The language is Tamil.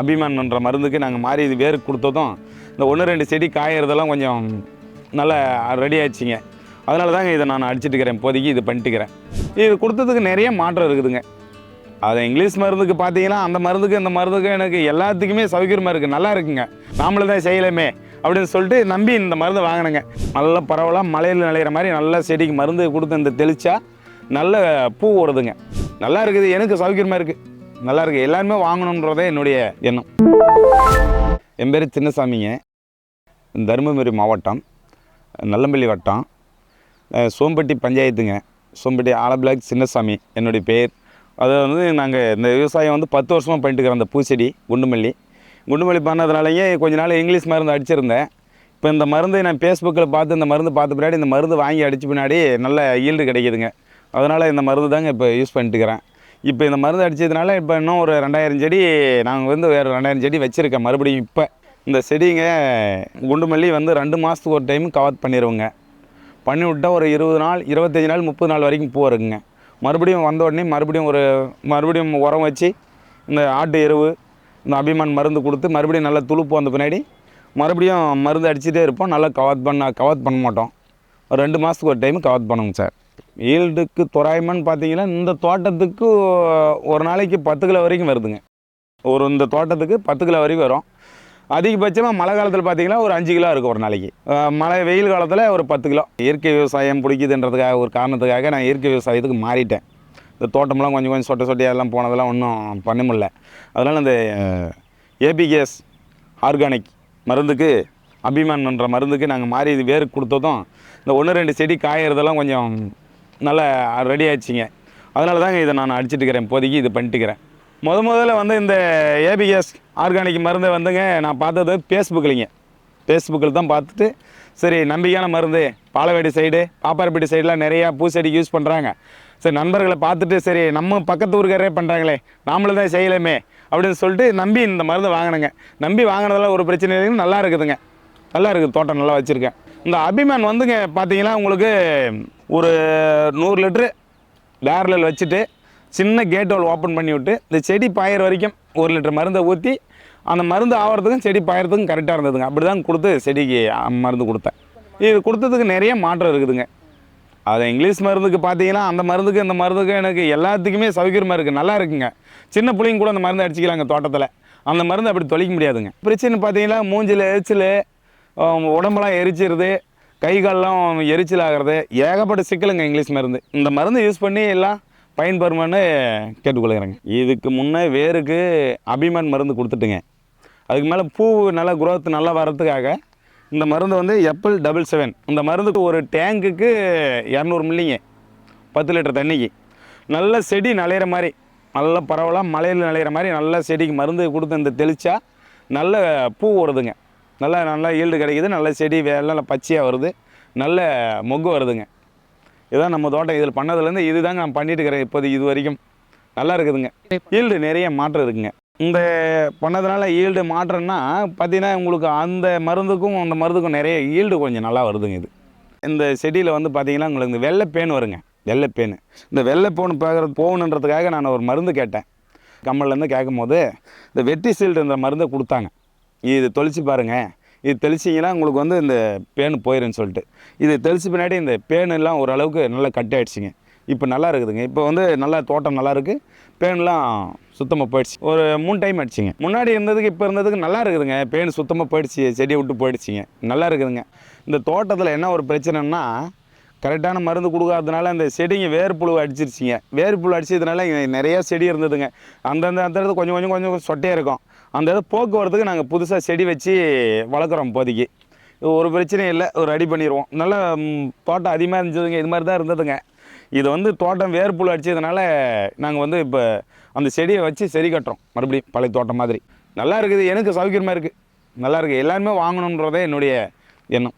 அபிமான்ன்ற மருந்துக்கு நாங்கள் மாறி இது வேறு கொடுத்ததும் இந்த ஒன்று ரெண்டு செடி காயறதெல்லாம் கொஞ்சம் நல்லா ரெடி ஆச்சுங்க அதனால தாங்க இதை நான் அடிச்சிட்டுக்கிறேன் இப்போதைக்கு இது பண்ணிட்டுக்கிறேன் இது கொடுத்ததுக்கு நிறைய மாற்றம் இருக்குதுங்க. அது இங்கிலீஷ் மருந்துக்கு பார்த்தீங்கன்னா அந்த மருந்துக்கு இந்த மருந்துக்கு எனக்கு எல்லாத்துக்குமே சௌகரியமாக இருக்குது நல்லா இருக்குங்க. நாமளே தான் செய்யலாமே அப்படின்னு சொல்லிட்டு நம்பி இந்த மருந்து வாங்கினேங்க. நல்ல பரவலாக மலையில் நிலையிற மாதிரி நல்ல செடிக்கு மருந்து கொடுத்து இந்த தெளிச்சா நல்ல பூ ஓடுதுங்க. நல்லா இருக்குது. எனக்கு சௌகரியமாக இருக்குது நல்லா இருக்குது எல்லாருமே வாங்கணுன்றதே என்னுடைய எண்ணம். என் பேர் சின்னசாமிங்க தருமபுரி மாவட்டம். நல்லம்பள்ளி வட்டம். சோம்பட்டி பஞ்சாயத்துங்க. சோம்பட்டி ஆலபிளாக் சின்னசாமி என்னுடைய பேர். அதை வந்து நாங்கள் இந்த விவசாயம் வந்து பத்து வருஷமாக பண்ணிட்டுக்கிறோம் அந்த பூச்செடி குண்டுமல்லி. குண்டுமல்லி பண்ணதுனாலேயே கொஞ்ச நாள் இங்கிலீஷ் மருந்து அடிச்சிருந்தேன். இப்போ இந்த மருந்து நான் ஃபேஸ்புக்கில் பார்த்து இந்த மருந்து பார்த்த பின்னாடி இந்த மருந்து வாங்கி அடித்த பின்னாடி நல்ல ஈல்டு கிடைக்குதுங்க. அதனால் இந்த மருந்து தாங்க இப்போ யூஸ் பண்ணிட்டுக்கிறேன் இப்போ இந்த மருந்து அடித்ததுனால இப்போ இன்னும் ஒரு ரெண்டாயிரம் செடி நாங்கள் வந்து வேறு ரெண்டாயிரம் செடி வச்சுருக்கேன். மறுபடியும் இப்போ இந்த செடிங்க குண்டுமல்லி வந்து ரெண்டு மாதத்துக்கு ஒரு டைம் கவர் பண்ணிடுவோங்க பண்ணி விட்டால் ஒரு இருபது நாள் இருபத்தஞ்சி நாள் முப்பது நாள் வரைக்கும் பூ இருக்குங்க மறுபடியும் வந்த உடனே மறுபடியும் ஒரு மறுபடியும் உரம் வச்சு இந்த ஆட்டு எருவு இந்த அபிமான் மருந்து கொடுத்து மறுபடியும் நல்லா துளுப்பு வந்த பின்னாடி மறுபடியும் மருந்து அடிச்சுட்டே இருப்போம். நல்லா கவாத் பண்ண கவாத் பண்ண மாட்டோம். ஒரு ரெண்டு மாதத்துக்கு ஒரு டைம் கவாத் பண்ணுங்க சார். ஈல்டுக்கு தோராயமானு பார்த்தீங்கன்னா இந்த தோட்டத்துக்கு ஒரு நாளைக்கு பத்து கிலோ வரைக்கும் வருதுங்க. ஒரு இந்த தோட்டத்துக்கு பத்து கிலோ வரைக்கும் வரும். அதிகபட்சமாக மழை காலத்தில் பார்த்தீங்கன்னா ஒரு அஞ்சு கிலோ இருக்கும் ஒரு நாளைக்கு. மழை வெயில் காலத்தில் ஒரு பத்து கிலோ. இயற்கை விவசாயம் பிடிக்குதுன்றதுக்காக ஒரு காரணத்துக்காக நான் இயற்கை விவசாயத்துக்கு மாறிட்டேன். இந்த தோட்டமெல்லாம் கொஞ்சம் கொஞ்சம் சொட்ட சொட்டையெல்லாம் போனதெல்லாம் ஒன்றும் பண்ண முடியல. அதனால் இந்த ஏபிகேஎஸ் ஆர்கானிக் மருந்துக்கு அபிமான்ன்ற மருந்துக்கு நாங்கள் மாறி இது வேருக்கு கொடுத்ததும் இந்த ஒன்று ரெண்டு செடி காயறதெல்லாம் கொஞ்சம் நல்லா ரெடி ஆச்சுங்க அதனால தாங்க இதை நான் அடிச்சிட்டுக்கிறேன் இப்போதைக்கு இது பண்ணிட்டுக்கிறேன் முத முதல்ல வந்து இந்த ஏபிஎஸ் ஆர்கானிக் மருந்தை வந்துங்க நான் பார்த்தது ஃபேஸ்புக்கில்ங்க ஃபேஸ்புக்கில் தான் பார்த்துட்டு சரி நம்பிக்கையான மருந்து பாலவேடி சைடு பாப்பாரப்பேட்டி சைடெலாம் நிறையா பூச்செடிக்கு யூஸ் பண்ணுறாங்க சரி நண்பர்களை பார்த்துட்டு சரி நம்ம பக்கத்து ஊருக்காரே பண்ணுறாங்களே நாமளும் தான் செய்யலாமே அப்படின்னு சொல்லிட்டு நம்பி இந்த மருந்து வாங்கினேங்க. நம்பி வாங்கினதெல்லாம் ஒரு பிரச்சனை இல்லைங்க நல்லா இருக்குதுங்க. நல்லா இருக்குது தோட்டம் நல்லா வச்சுருக்கேன். இந்த அபிமான் வந்துங்க பார்த்தீங்கன்னா உங்களுக்கு ஒரு நூறு லிட்ரு பேரலில் வச்சுட்டு சின்ன கேட் ஹோல் ஓப்பன் பண்ணி விட்டு இந்த செடி பாயிற வரைக்கும் ஒரு லிட்டர் மருந்தை ஊற்றி அந்த மருந்து ஆகிறதுக்கும் செடி பாயிறதுக்கும் கரெக்டாக இருந்ததுங்க. அப்படி தான் கொடுத்து செடிக்கு மருந்து கொடுத்தேன். இது கொடுத்ததுக்கு நிறைய மாற்றம் இருக்குதுங்க. அது இங்கிலீஷ் மருந்துக்கு பார்த்தீங்கன்னா அந்த மருந்துக்கு இந்த மருந்துக்கு எனக்கு எல்லாத்துக்குமே சௌகரியமாக இருக்குது நல்லா இருக்குங்க. சின்ன பிள்ளைங்க கூட அந்த மருந்து அடிச்சிக்கலாங்க தோட்டத்தில். அந்த மருந்து அப்படி தொலைக்க முடியாதுங்க. பிரச்சனை பார்த்தீங்கன்னா மூஞ்சில் எரிச்சல் ஆம், உடம்பெல்லாம் எரிச்சிருது. கை கால்லாம் எரிச்சல் ஆகிறது ஏகப்பட்ட சிக்கலுங்க இங்கிலீஷ் மருந்து. இந்த மருந்து யூஸ் பண்ணி எல்லாம் பயன்பெறுமான்னு கேட்டுக்கொள்கிறேங்க. இதுக்கு முன்னே வேருக்கு அபிமான் மருந்து கொடுத்துட்டுங்க. அதுக்கு மேலே பூ நல்லா குரோத் நல்லா வர்றதுக்காக இந்த மருந்து வந்து எப்பிள் டபுள் செவன் இந்த மருந்துக்கு ஒரு டேங்குக்கு இரநூறு மில்லிங்க பத்து லிட்டர் தண்ணிக்கு. நல்ல செடி நலையிற மாதிரி நல்ல பரவலாக மலையில் நலையிற மாதிரி நல்ல செடிக்கு மருந்து கொடுத்து இந்த தெளித்தா நல்ல பூ வருதுங்க நல்லா நல்லா ஈல்டு கிடைக்குது நல்ல செடி வே- பச்சையாக வருது. நல்ல மொக்கு வருதுங்க. இதுதான் நம்ம தோட்டம். இதில் பண்ணதுலேருந்து இதுதாங்க நான் பண்ணிட்டு இருக்கிறேன் இப்போது இது வரைக்கும். நல்லா இருக்குதுங்க. ஈல்டு நிறைய மாற்றம் இருக்குங்க. இந்த பண்ணதுனால ஈல்டு மாற்றம்னா பார்த்தீங்கன்னா உங்களுக்கு அந்த மருந்துக்கும் அந்த மருந்துக்கும் நிறைய ஈல்டு கொஞ்சம் நல்லா வருதுங்க இது. இந்த செடியில் வந்து பார்த்தீங்கன்னா உங்களுக்கு இந்த வெள்ளைப்பேன் வருங்க. வெள்ளைப்பேன். இந்த வெள்ளைப்பேன் பார்க்குறது போகணுன்றதுக்காக நான் ஒரு மருந்து கேட்டேன். கம்மல்லேருந்து கேட்கும் போது இந்த வெட்டி சீல்டு இந்த மருந்தை கொடுத்தாங்க. இது தொளிச்சு பாருங்கள் இது தெளிச்சிங்கன்னா உங்களுக்கு வந்து இந்த பேன் போயிருன்னு சொல்லிட்டு. இது தெளிச்சு பின்னாடி இந்த பேன் எல்லாம் ஓரளவுக்கு நல்லா கட் ஆகிடுச்சிங்க இப்போ நல்லா இருக்குதுங்க. இப்போ வந்து நல்லா தோட்டம் நல்லா இருக்குது பேன்லாம் சுத்தமாக போயிடுச்சு. ஒரு மூணு டைம் அடிச்சிங்க முன்னாடி இருந்ததுக்கு இப்போ இருந்ததுக்கு நல்லா இருக்குதுங்க. பேன் சுத்தமாக போயிடுச்சு செடியை விட்டு போயிடுச்சுங்க. நல்லா இருக்குதுங்க. இந்த தோட்டத்தில் என்ன ஒரு பிரச்சனைன்னா கரெக்டான மருந்து கொடுக்காததுனால அந்த செடிங்க வேர்ப்புழு அடிச்சிருச்சிங்க. வேர்ப்புழு அடிச்சதுனால நிறையா செடி இருந்ததுங்க. அந்தந்த அந்த இடத்துல கொஞ்சம் கொஞ்சம் கொஞ்சம் சொட்டையாக இருக்கும். அந்த இதை போக்குவரத்துக்கு நாங்கள் புதுசாக செடி வச்சு வளர்க்குறோம் இப்போதைக்கு. ஒரு பிரச்சனையும் இல்லை ஒரு ரெடி பண்ணிடுவோம் நல்லா தோட்டம் அதிகமாக இருந்ததுங்க இது மாதிரி தான் இருந்ததுங்க. இது வந்து தோட்டம் வேர்புல் அடிச்சதுனால நாங்கள் வந்து இப்போ அந்த செடியை வச்சு செடி கட்டுறோம் மறுபடியும் பழைய தோட்டம் மாதிரி. நல்லா இருக்குது எனக்கு சௌகரியமாக இருக்குது நல்லா இருக்குது எல்லாருமே வாங்கணுன்றதே என்னுடைய எண்ணம்.